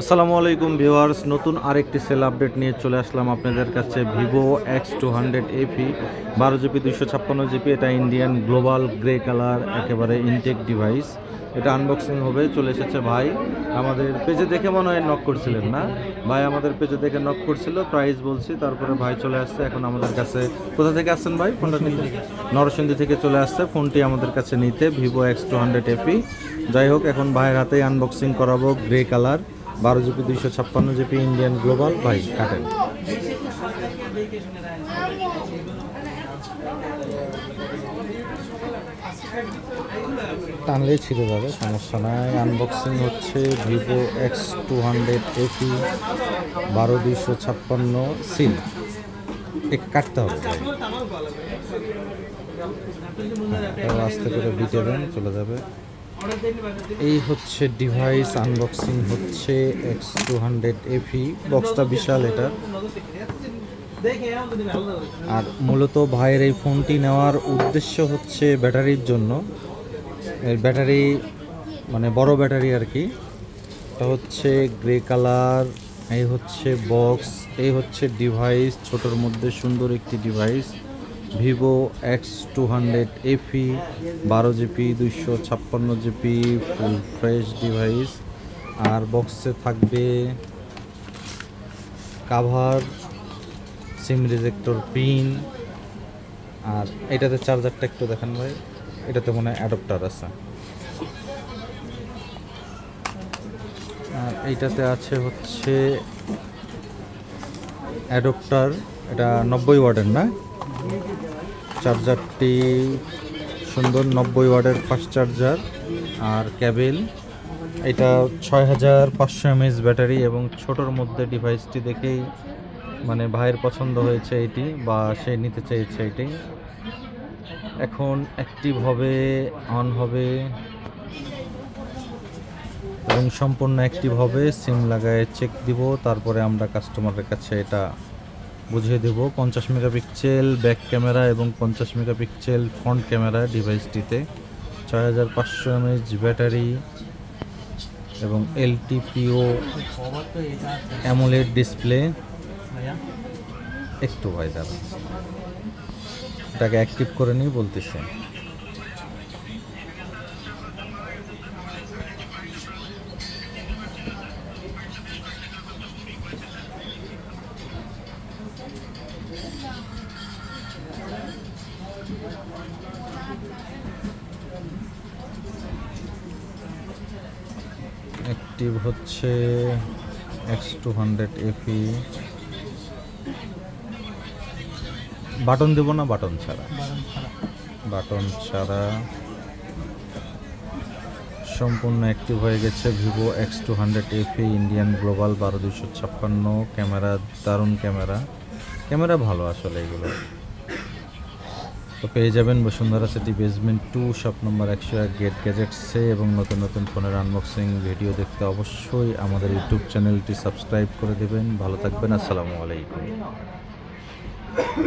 আসসালামু আলাইকুম ভিউয়ার্স, নতুন আরেকটি সেল আপডেট নিয়ে চলে আসলাম আপনাদের কাছে। Vivo X two hundred FE বারো জিবি দুশো ছাপ্পান্ন জিবি, এটা ইন্ডিয়ান গ্লোবাল গ্রে কালার একেবারে ইনটেক ডিভাইস এটা আনবক্সিং হবে, চলে এসেছে ভাই। আমাদের পেজে দেখে মনে হয় নক করছিলেন না? ভাই, আমাদের পেজে দেখে নক করছিল প্রাইস বলছি, তারপরে ভাই চলে আসছে। এখন আমাদের কাছে কোথা থেকে আসছেন ভাই? ফোনটা নিতে। নরসিংদী থেকে চলে আসছে, ফোনটি আমাদের কাছে নিতে, Vivo X two hundred FE যাই হোক, এখন ভাইয়ের হাতেই আনবক্সিং করাবো গ্রে কালার বারো জিবি দুইশো ছাপ্পান্ন জিবি ইন্ডিয়ান গ্লোবাল। ভাই কাটেন। টানলেই ছিঁড়ে যাবে সমস্যা নাই। আনবক্সিং হচ্ছে Vivo X two hundred FE বারো দুইশো ছাপ্পান্ন সিল কাটতে হবে হ্যাঁ, আস্তে করে বিটে দেন চলে যাবে। এই হচ্ছে ডিভাইস আনবক্সিং হচ্ছে এক্স টু হান্ড্রেড এফি বক্সটা বিশাল এটা। আর মূলত ভাইয়ের এই ফোনটি নেওয়ার উদ্দেশ্য হচ্ছে ব্যাটারির জন্য। এর ব্যাটারি মানে বড় ব্যাটারি আর কি। এটা হচ্ছে গ্রে কালার এই হচ্ছে বক্স এই হচ্ছে ডিভাইস ছোটোর মধ্যে সুন্দর একটি device Vivo X two hundred FE বারো জিবি দুইশো ছাপ্পান্ন জিবি ফুল ফ্রেশ ডিভাইস আর বক্সে থাকবে কাভার সিম রিজেক্টর পিন আর এটাতে চার্জারটা একটু দেখেন ভাই, এটাতে মনে হয় অ্যাডপ্টার আছে। আর এইটাতে আছে হচ্ছে অ্যাডপ্টার এটা নব্বই ওয়ার্ডের না? চার্জারটি সুন্দর নব্বই ওয়ার্ডের ফাস্ট চার্জার আর ক্যাবেল এটা ছয় হাজার পাঁচশো এমএস ব্যাটারি এবং ছোটোর মধ্যে ডিভাইসটি দেখেই মানে ভাইয়ের পছন্দ হয়েছে এটি বা সে নিতে চেয়েছে এটি। এখন অ্যাক্টিভ হবে অন হবে এবং সম্পূর্ণ অ্যাক্টিভ হবে। সিম লাগায় চেক দিব, তারপরে আমরা কাস্টমারের কাছে এটা বুঝিয়ে দেব, পঞ্চাশ মেগাপিক্সেল ব্যাক ক্যামেরা এবং পঞ্চাশ মেগাপিক্সেল ফ্রন্ট ক্যামেরা ডিভাইসটিতে। ছয় হাজার পাঁচশো এমএইচ ব্যাটারি এবং এলটিপিও অ্যামোলেড ডিসপ্লে। একটু ভাই দাদা এটাকে অ্যাক্টিভ করে নিয়ে বলতেছে। অ্যাক্টিভ হচ্ছে X two hundred FE button দেবো না বাটন ছাড়া? বাটন ছাড়া। সম্পূর্ণ অ্যাক্টিভ হয়ে গেছে Vivo X two hundred FE Indian global বারো দুশো ছাপ্পান্ন। ক্যামেরা দারুণ ক্যামেরা। ক্যামেরা ভালো আসলে এগুলো। তো পেয়ে যাবেন Bashundhara city basement two, shop number একশো এক, গেট গ্যাজেটসে এবং নতুন নতুন ফোনের আনবক্সিং ভিডিও দেখতে অবশ্যই আমাদের ইউটিউব চ্যানেলটি সাবস্ক্রাইব করে দেবেন। ভালো থাকবেন, আসসালামু আলাইকুম।